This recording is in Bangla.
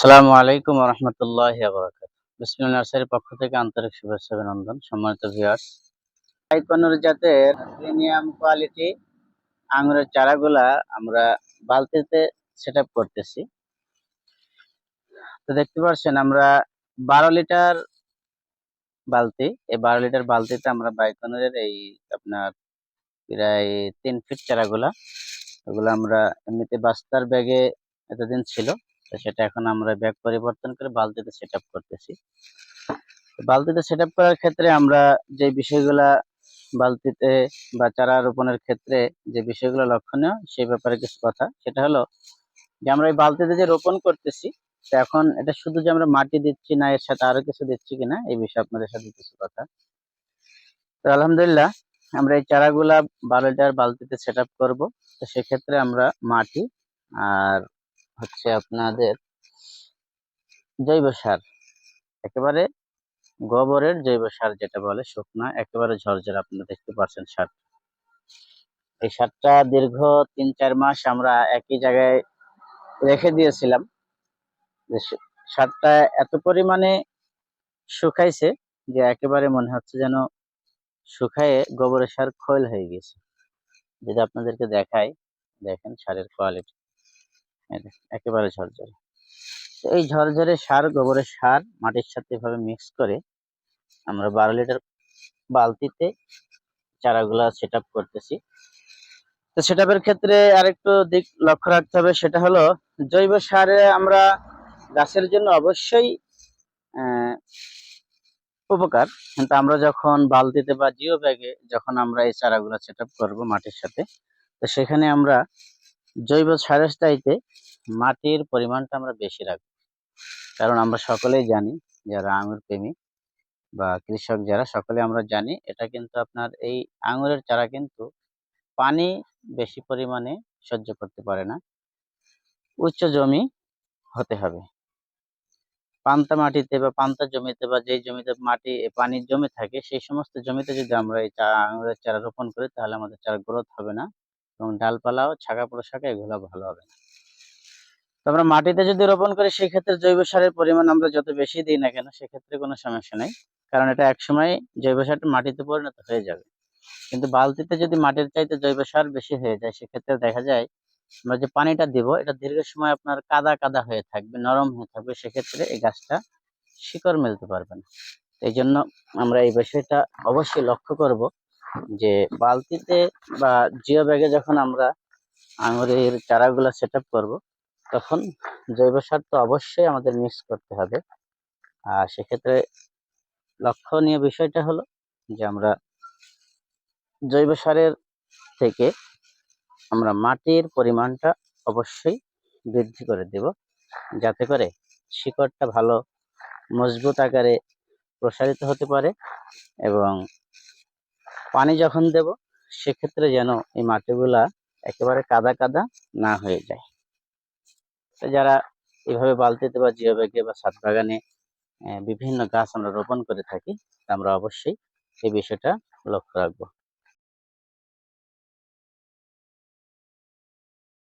আসসালামু আলাইকুম রহমতুল্লাহ বিসমিল নার্সারির পক্ষ থেকে আন্তরিক শুভেচ্ছা অভিনন্দন। সম্মানিত ভিউয়ার্স আইকনের জাতের প্রিমিয়াম কোয়ালিটি আঙুরের চারাগুলা আমরা বালতিতে সেট করতেছি। তো দেখতে পাচ্ছেন আমরা বারো লিটার বালতি, এই বারো লিটার বালতিতে আমরা বাইকনের এই আপনার প্রায় তিন ফিট চারাগুলা, ওগুলো আমরা এমনিতে বাস্তার ব্যাগে এতদিন ছিল। তো সেটা এখন আমরা ব্যাগ পরিবর্তন করে বালতিতে সেট করতেছি। বালতিতে সেট করার ক্ষেত্রে আমরা যে বিষয়গুলা বালতিতে বা চারা রোপণের ক্ষেত্রে যে বিষয়গুলো লক্ষণীয় সেই ব্যাপারে কিছু কথা। সেটা হলো যে আমরা এই বালতিতে যে রোপণ করতেছি, তো এখন এটা শুধু যে আমরা মাটি দিচ্ছি না, এর সাথে আরও কিছু দিচ্ছি কিনা, এই বিষয়ে আপনাদের সাথে কিছু কথা। তো আলহামদুলিল্লাহ আমরা এই চারাগুলা বারো বালতিতে সেট আপ করব। তো সেক্ষেত্রে আমরা মাটি আর হচ্ছে আপনাদের জৈব সার। একেবারে গোবরের জৈব সার যেটা বলে শুকনা, একেবারে ঝরঝর আপনারা দেখতে পাচ্ছেন সার এই সারটা দীর্ঘ তিন চার মাস আমরা একই জায়গায় রেখে দিয়েছিলাম। সারটা এত পরিমাণে শুকাইছে যে একেবারে মনে হচ্ছে যেন শুকায়ে গোবরের সার খৈল হয়ে গেছে। যদি আপনাদেরকে দেখাই, দেখেন সারের কোয়ালিটি একেবারে ঝরঝরে। তো এই ঝরঝরে সার, গোবরের সার মাটির সাথে এভাবে মিক্স করে আমরা বারো লিটার বালতিতে চারাগুলা সেট আপ করতেছি। তো সেট ক্ষেত্রে আরেকটু দিক লক্ষ্য রাখতে হবে, সেটা হলো জৈব সারে আমরা গাছের জন্য অবশ্যই উপকার। কিন্তু আমরা যখন বালতিতে বা জিও ব্যাগে যখন আমরা এই চারাগুলো সেট করব মাটির সাথে, তো সেখানে আমরা জৈব সারের চাইতে মাটির পরিমাণটা আমরা বেশি রাখব। কারণ আমরা সকলেই জানি, যারা আঙুর প্রেমী বা কৃষক যারা সকলে আমরা জানি, এটা কিন্তু আপনার এই আঙুরের চারা কিন্তু পানি বেশি পরিমাণে সহ্য করতে পারে না। উচ্চ জমি হতে হবে। পান্তা মাটিতে বা পান্তা জমিতে বা যেই জমিতে মাটি পানির জমি থাকে, সেই সমস্ত জমিতে যদি আমরা এই আঙুরের চারা রোপণ করি, তাহলে আমাদের চারা গ্রোথ হবে না। এবং ডালপালাও, ছাগা পোশাকা এগুলো ভালো হবে না। আমরা মাটিতে যদি রোপণ করি, সেক্ষেত্রে জৈব সারের পরিমাণ আমরা যত বেশি দিই না কেন, সেক্ষেত্রে কোনো সমস্যা নেই। কারণ এটা একসময় জৈব সারটা মাটিতে পরিণত হয়ে যাবে। কিন্তু বালতিতে যদি মাটির চাইতে জৈব সার বেশি হয়ে যায়, সেক্ষেত্রে দেখা যায় আমরা যে পানিটা দিব, এটা দীর্ঘ সময় আপনার কাদা কাদা হয়ে থাকবে, নরম হয়ে থাকবে, সেক্ষেত্রে এই গাছটা শিকড় মেলতে পারবে না। এই জন্য আমরা এই বিষয়টা অবশ্যই লক্ষ্য করব যে বালতিতে বা জিও ব্যাগে যখন আমরা আঙুরের চারাগুলো সেট আপ করব, তখন জৈব সার তো অবশ্যই আমাদের মিক্স করতে হবে। আর সেক্ষেত্রে লক্ষণীয় বিষয়টা হলো যে আমরা জৈব সারের থেকে আমরা মাটির পরিমাণটা অবশ্যই বৃদ্ধি করে দেব, যাতে করে শিকড়টা ভালো মজবুত আকারে প্রসারিত হতে পারে এবং পানি যখন দেব, সেক্ষেত্রে যেন এই মাটিগুলা একেবারে কাদা কাদা না হয়ে যায়। যারা এভাবে বালতিতে বা জিও ব্যাগে বা ছাদ বাগানে বিভিন্ন গাছ আমরা রোপণ করে থাকি, আমরা অবশ্যই এই বিষয়টা লক্ষ্য রাখব।